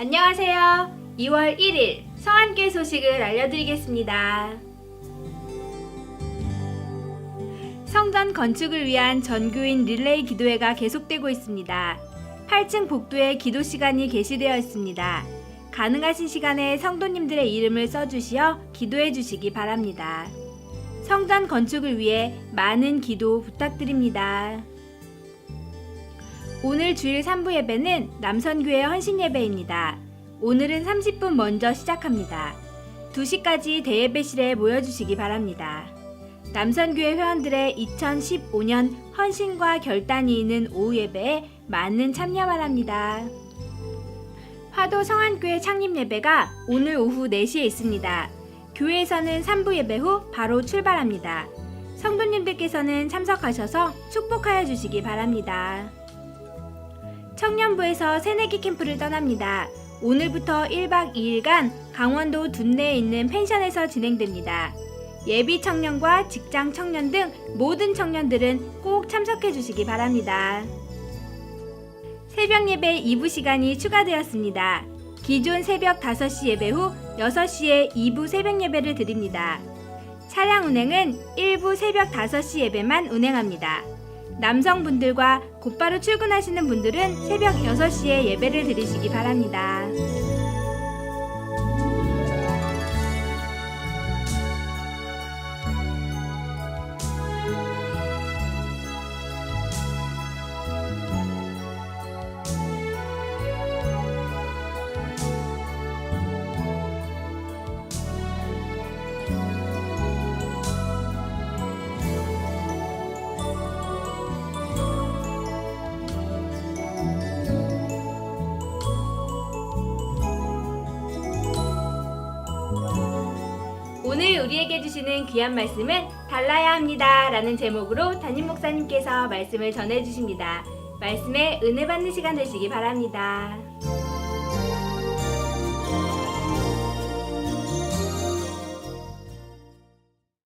안녕하세요. 2월 1일 성안교회 소식을 알려드리겠습니다. 성전 건축을 위한 전교인 릴레이 기도회가 계속되고 있습니다. 8층 복도에 기도 시간이 게시되어 있습니다. 가능하신 시간에 성도님들의 이름을 써주시어 기도해 주시기 바랍니다. 성전 건축을 위해 많은 기도 부탁드립니다. 오늘 주일 3부 예배는 남선교회 헌신 예배입니다. 오늘은 30분 먼저 시작합니다. 2시까지 대예배실에 모여주시기 바랍니다. 남선교회 회원들의 2015년 헌신과 결단이 있는 오후 예배에 많은 참여 바랍니다. 화도 성안교회 창립 예배가 오늘 오후 4시에 있습니다. 교회에서는 3부 예배 후 바로 출발합니다. 성도님들께서는 참석하셔서 축복하여 주시기 바랍니다. 청년부에서 새내기 캠프를 떠납니다. 오늘부터 1박 2일간 강원도 둔내에 있는 펜션에서 진행됩니다. 예비 청년과 직장 청년 등 모든 청년들은 꼭 참석해 주시기 바랍니다. 새벽 예배 2부 시간이 추가되었습니다. 기존 새벽 5시 예배 후 6시에 2부 새벽 예배를 드립니다. 차량 운행은 1부 새벽 5시 예배만 운행합니다. 남성분들과 곧바로 출근하시는 분들은 새벽 6시에 예배를 드리시기 바랍니다. 오늘 우리에게 주시는 귀한 말씀은 달라야 합니다. 라는 제목으로 담임 목사님께서 말씀을 전해 주십니다. 말씀에 은혜 받는 시간 되시기 바랍니다.